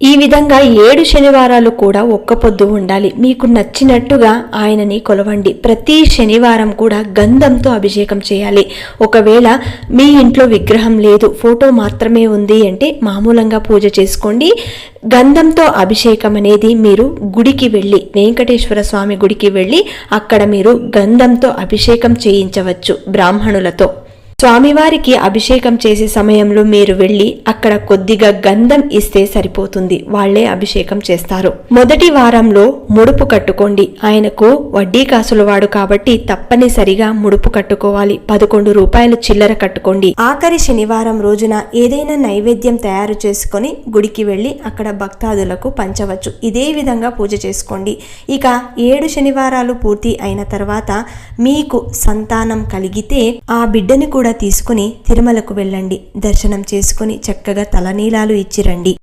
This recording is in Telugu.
ఈ విధంగా ఏడు శనివారాలు కూడా ఒక్క పొద్దు ఉండాలి. మీకు నచ్చినట్టుగా ఆయనని కొలవండి. ప్రతి శనివారం కూడా గంధంతో అభిషేకం చేయాలి. ఒకవేళ మీ ఇంట్లో విగ్రహం లేదు ఫోటో మాత్రమే ఉంది అంటే మామూలంగా పూజ చేసుకోండి. గంధంతో అభిషేకం అనేది మీరు గుడికి వెళ్ళి వెంకటేశ్వర స్వామి గుడికి వెళ్ళి అక్కడ మీరు గంధంతో అభిషేకం చేయించవచ్చు బ్రాహ్మణులతో. స్వామివారికి అభిషేకం చేసే సమయంలో మీరు వెళ్ళి అక్కడ కొద్దిగా గంధం ఇస్తే సరిపోతుంది. వాళ్ళే అభిషేకం చేస్తారు. మొదటి వారంలో ముడుపు కట్టుకోండి. ఆయనకు వడ్డీ కాసులు వాడు కాబట్టి తప్పనిసరిగా ముడుపు కట్టుకోవాలి. పదకొండు రూపాయలు చిల్లర కట్టుకోండి. ఆఖరి శనివారం రోజున ఏదైనా నైవేద్యం తయారు చేసుకొని గుడికి వెళ్ళి అక్కడ భక్తాదులకు పంచవచ్చు. ఇదే విధంగా పూజ చేసుకోండి. ఇక ఏడు శనివారాలు పూర్తి అయిన తర్వాత మీకు సంతానం కలిగితే ఆ బిడ్డని కూడా తీసుకుని తిరుమలకు వెళ్ళండి. దర్శనం చేసుకుని చక్కగా తలనీలాలు ఇచ్చిరండి.